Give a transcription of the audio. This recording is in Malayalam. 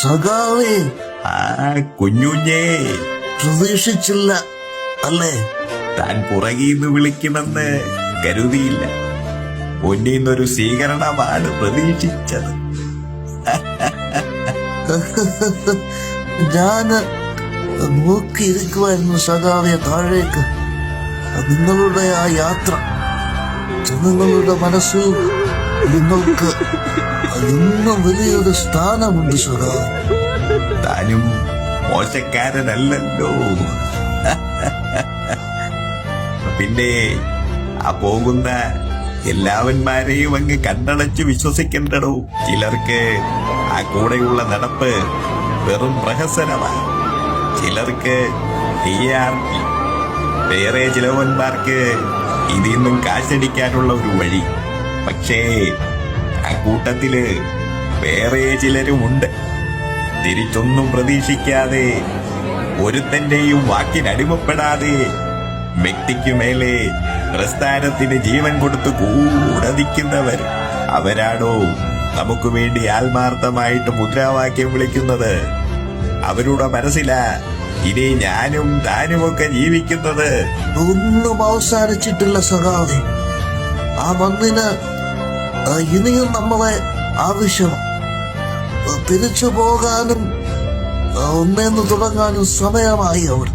സഖാവേ. ആ കുഞ്ഞുഞ്ഞേ പ്രതീക്ഷിച്ചില്ല അല്ലേ? താൻ പുറകീന്ന് വിളിക്കുമെന്ന് കരുതിയില്ല. പൊന്നീന്നൊരു സ്വീകരണമാണ് പ്രതീക്ഷിച്ചത്. ഞാൻ നോക്കിയിരിക്കുമായിരുന്നു സഖാവെ താഴേക്ക്. നിങ്ങളുടെ ആ യാത്ര. ജനങ്ങളുടെ മനസ്സിൽ നിങ്ങൾക്ക് ഇന്നും വലിയൊരു സ്ഥാനമുണ്ട് സഖാവ് താനും മോശക്കാരനല്ലല്ലോ. പിന്നെ ആ പോകുന്ന എല്ലാവന്മാരെയും അങ്ങ് കണ്ണടച്ച് വിശ്വസിക്കണ്ടടോ. ചിലർക്ക് ആ കൂടെയുള്ള നടപ്പ് വെറും പ്രഹസനമാണ് ചിലർക്ക്. വേറെ ചിലവന്മാർക്ക് ഇതിൽ നിന്നും കാശടിക്കാനുള്ള ഒരു വഴി. പക്ഷേ ആ കൂട്ടത്തിൽ വേറെ ചിലരുമുണ്ട്. തിരിച്ചൊന്നും പ്രതീക്ഷിക്കാതെ ഒരുത്തന്റെയും വാക്കിനടിമപ്പെടാതെ വ്യക്തിക്കു മേലെ പ്രസ്ഥാനത്തിന് ജീവൻ കൊടുത്ത് കൂടതിക്കുന്നവർ അവരാണോ നമുക്ക് വേണ്ടി ആത്മാർത്ഥമായിട്ട് മുദ്രാവാക്യം വിളിക്കുന്നത്? അവരുടെ മനസ്സിലാ ഇനി ഞാനും താനുമൊക്കെ ജീവിക്കുന്നത്. ഒന്നും അവസാനിച്ചിട്ടില്ല സഖാവെ. ആ മണ്ണിന് ഇനിയും നമ്മളെ ആവശ്യം തിരിച്ചു പോകാനും ഒന്നേന്ന് തുടങ്ങാനും സമയമായി അവർ